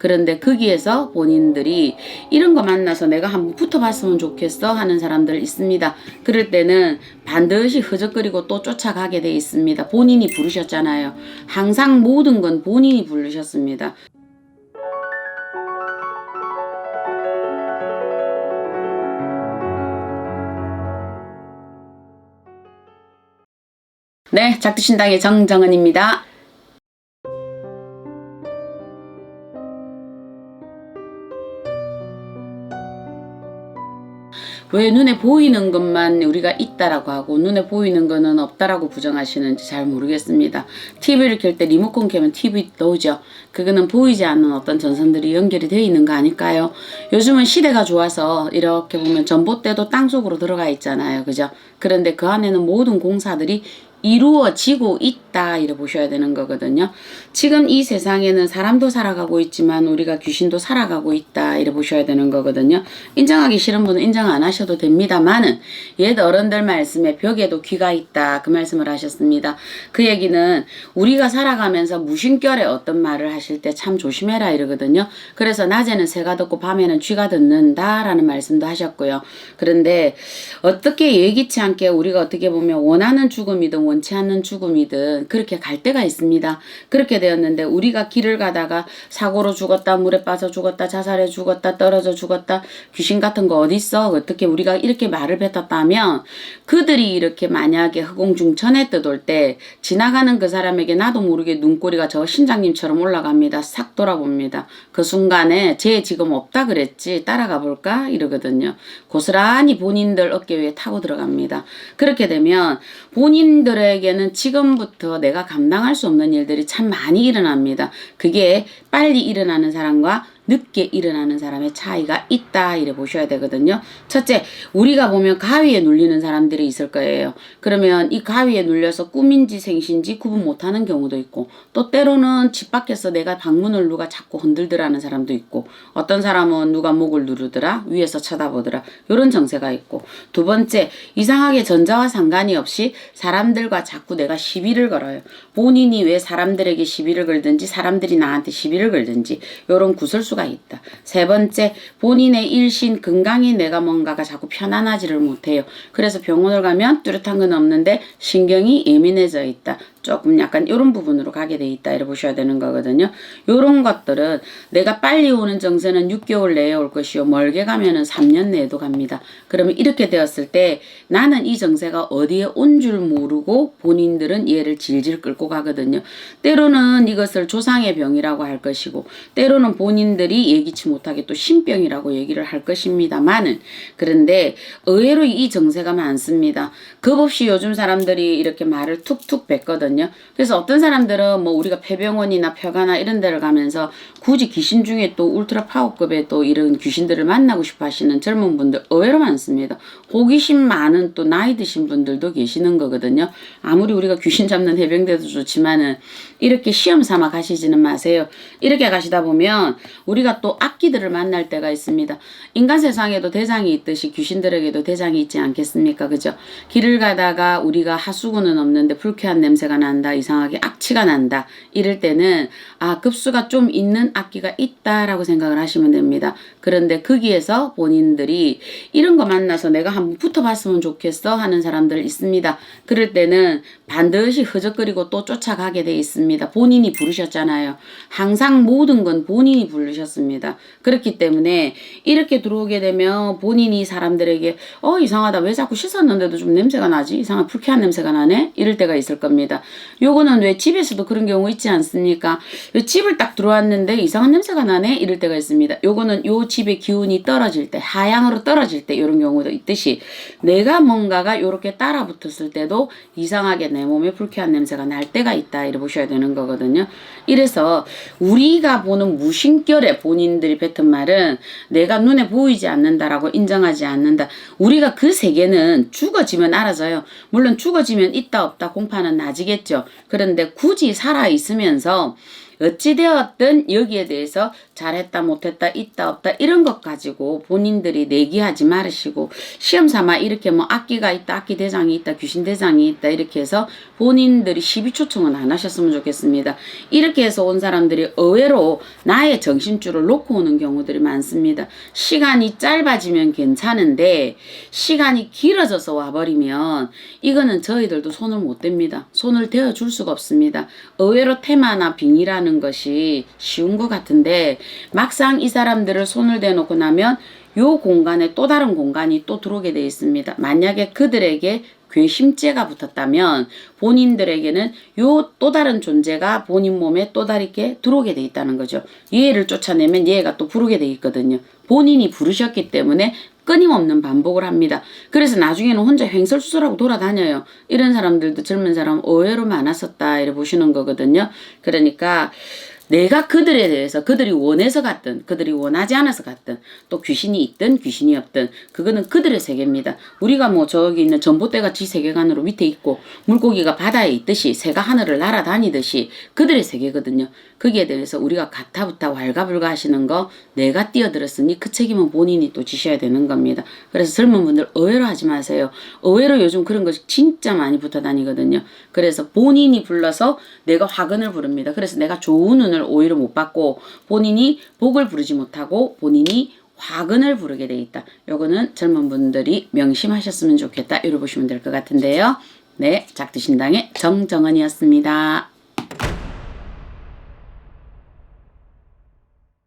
그런데 거기에서 본인들이 이런 거 만나서 내가 한번 붙어봤으면 좋겠어 하는 사람들 있습니다. 그럴 때는 반드시 허적거리고 또 쫓아가게 돼 있습니다. 본인이 부르셨잖아요. 항상 모든 건 본인이 부르셨습니다. 네, 작두신당의 정정은입니다. 왜 눈에 보이는 것만 우리가 있다라고 하고 눈에 보이는 거는 없다라고 부정하시는지 잘 모르겠습니다. TV를 켤 때 리모컨 켜면 TV 나오죠. 그거는 보이지 않는 어떤 전선들이 연결이 되어 있는 거 아닐까요? 요즘은 시대가 좋아서 이렇게 보면 전봇대도 땅속으로 들어가 있잖아요. 그죠? 그런데 그 안에는 모든 공사들이 이루어지고 있다 이래 보셔야 되는 거거든요. 지금 이 세상에는 사람도 살아가고 있지만 우리가 귀신도 살아가고 있다 이래 보셔야 되는 거거든요. 인정하기 싫은 분은 인정 안 하셔도 됩니다만은 옛 어른들 말씀에 벽에도 귀가 있다 그 말씀을 하셨습니다. 그 얘기는 우리가 살아가면서 무심결에 어떤 말을 하실 때 참 조심해라 이러거든요. 그래서 낮에는 새가 듣고 밤에는 쥐가 듣는다라는 말씀도 하셨고요. 그런데 어떻게 예기치 않게 우리가 어떻게 보면 원하는 죽음이든 원치 않는 죽음이든 그렇게 갈 때가 있습니다. 그렇게 되었는데 우리가 길을 가다가 사고로 죽었다, 물에 빠져 죽었다, 자살해 죽었다, 떨어져 죽었다, 귀신 같은 거 어딨어? 어떻게 우리가 이렇게 말을 뱉었다면 그들이 이렇게 만약에 허공중천에 떠돌 때 지나가는 그 사람에게 나도 모르게 눈꼬리가 저 신장님처럼 올라갑니다. 싹 돌아봅니다. 그 순간에 쟤 지금 없다 그랬지 따라가 볼까 이러거든요. 고스란히 본인들 어깨 위에 타고 들어갑니다. 그렇게 되면 본인들 에게는 지금부터 내가 감당할 수 없는 일들이 참 많이 일어납니다. 그게 빨리 일어나는 사람과 늦게 일어나는 사람의 차이가 있다 이래 보셔야 되거든요. 첫째, 우리가 보면 가위에 눌리는 사람들이 있을 거예요. 그러면 이 가위에 눌려서 꿈인지 생신지 구분 못하는 경우도 있고 또 때로는 집 밖에서 내가 방문을 누가 자꾸 흔들더라는 사람도 있고 어떤 사람은 누가 목을 누르더라 위에서 쳐다보더라 이런 정세가 있고 두 번째 이상하게 전자와 상관이 없이 사람들과 자꾸 내가 시비를 걸어요. 본인이 왜 사람들에게 시비를 걸든지 사람들이 나한테 시비를 걸든지 이런 구설수가 있다. 세 번째, 본인의 일신 건강이 내가 뭔가가 자꾸 편안하지를 못해요. 그래서 병원을 가면 뚜렷한 건 없는데 신경이 예민해져 있다. 조금 약간 이런 부분으로 가게 돼 있다 이래 보셔야 되는 거거든요. 요런 것들은 내가 빨리 오는 정세는 6개월 내에 올 것이요 멀게 가면은 3년 내에도 갑니다. 그러면 이렇게 되었을 때 나는 이 정세가 어디에 온 줄 모르고 본인들은 얘를 질질 끌고 가거든요. 때로는 이것을 조상의 병이라고 할 것이고 때로는 본인들이 예기치 못하게 또 신병이라고 얘기를 할 것입니다만은 그런데 의외로 이 정세가 많습니다. 겁 없이 요즘 사람들이 이렇게 말을 툭툭 뱉거든요. 그래서 어떤 사람들은 뭐 우리가 폐병원이나 폐가나 이런 데를 가면서 굳이 귀신 중에 또 울트라 파워급의 또 이런 귀신들을 만나고 싶어 하시는 젊은 분들 의외로 많습니다. 호기심 많은 또 나이 드신 분들도 계시는 거거든요. 아무리 우리가 귀신 잡는 해병대도 좋지만은 이렇게 시험 삼아 가시지는 마세요. 이렇게 가시다 보면 우리가 또 악기들을 만날 때가 있습니다. 인간 세상에도 대장이 있듯이 귀신들에게도 대장이 있지 않겠습니까? 그죠? 길을 가다가 우리가 하수구는 없는데 불쾌한 냄새가 난다. 이상하게 악취가 난다. 이럴 때는 아, 급수가 좀 있는 악기가 있다라고 생각을 하시면 됩니다. 그런데 거기에서 본인들이 이런 거 만나서 내가 한번 붙어봤으면 좋겠어 하는 사람들 있습니다. 그럴 때는 반드시 허적거리고 또 쫓아가게 돼 있습니다. 본인이 부르셨잖아요. 항상 모든 건 본인이 부르셨습니다. 그렇기 때문에 이렇게 들어오게 되면 본인이 사람들에게 어 이상하다 왜 자꾸 씻었는데도 좀 냄새가 나지 이상한 불쾌한 냄새가 나네 이럴 때가 있을 겁니다. 요거는 왜 집에서도 그런 경우 있지 않습니까? 왜 집을 딱 들어왔는데 이상한 냄새가 나네 이럴 때가 있습니다. 요거는 요 집의 기운이 떨어질 때 하향으로 떨어질 때 이런 경우도 있듯이 내가 뭔가가 요렇게 따라 붙었을 때도 이상하게 내 몸에 불쾌한 냄새가 날 때가 있다 이래 보셔야 되는 거거든요. 이래서 우리가 보는 무심결에 본인들이 뱉은 말은 내가 눈에 보이지 않는다라고 인정하지 않는다. 우리가 그 세계는 죽어지면 알아져요. 물론 죽어지면 있다 없다 공파는 나지겠 죠. 그런데 굳이 살아 있으면서 어찌되었든 여기에 대해서 잘했다 못했다 있다 없다 이런 것 가지고 본인들이 내기하지 말으시고 시험 삼아 이렇게 뭐 악기가 있다 악기 대장이 있다 귀신 대장이 있다 이렇게 해서 본인들이 시비 초청은 안 하셨으면 좋겠습니다. 이렇게 해서 온 사람들이 의외로 나의 정신줄을 놓고 오는 경우들이 많습니다. 시간이 짧아지면 괜찮은데 시간이 길어져서 와버리면 이거는 저희들도 손을 못 댑니다. 손을 대어 줄 수가 없습니다. 의외로 테마나 빙이라는 것이 쉬운 것 같은데 막상 이 사람들을 손을 대놓고 나면 요 공간에 또 다른 공간이 또 들어오게 되어 있습니다. 만약에 그들에게 괘씸죄가 붙었다면 본인들에게는 요 또 다른 존재가 본인 몸에 또 다르게 들어오게 돼 있다는 거죠. 얘를 쫓아내면 얘가 또 부르게 돼 있거든요. 본인이 부르셨기 때문에 끊임없는 반복을 합니다. 그래서 나중에는 혼자 횡설수설하고 돌아다녀요. 이런 사람들도 젊은 사람 의외로 많았었다 이래 보시는 거거든요. 그러니까 내가 그들에 대해서 그들이 원해서 갔든 그들이 원하지 않아서 갔든 또 귀신이 있든 귀신이 없든 그거는 그들의 세계입니다. 우리가 뭐 저기 있는 전봇대가 지 세계관으로 밑에 있고 물고기가 바다에 있듯이 새가 하늘을 날아다니듯이 그들의 세계거든요. 거기에 대해서 우리가 가타부타 왈가불가 하시는 거 내가 뛰어들었으니 그 책임은 본인이 또 지셔야 되는 겁니다. 그래서 젊은 분들 의외로 하지 마세요. 의외로 요즘 그런 거 진짜 많이 붙어 다니거든요. 그래서 본인이 불러서 내가 화근을 부릅니다. 그래서 내가 좋은 운을 오히려 못 받고 본인이 복을 부르지 못하고 본인이 화근을 부르게 돼 있다. 요거는 젊은 분들이 명심하셨으면 좋겠다. 이러 보시면 될 것 같은데요. 네, 작두신당의 정정은이었습니다.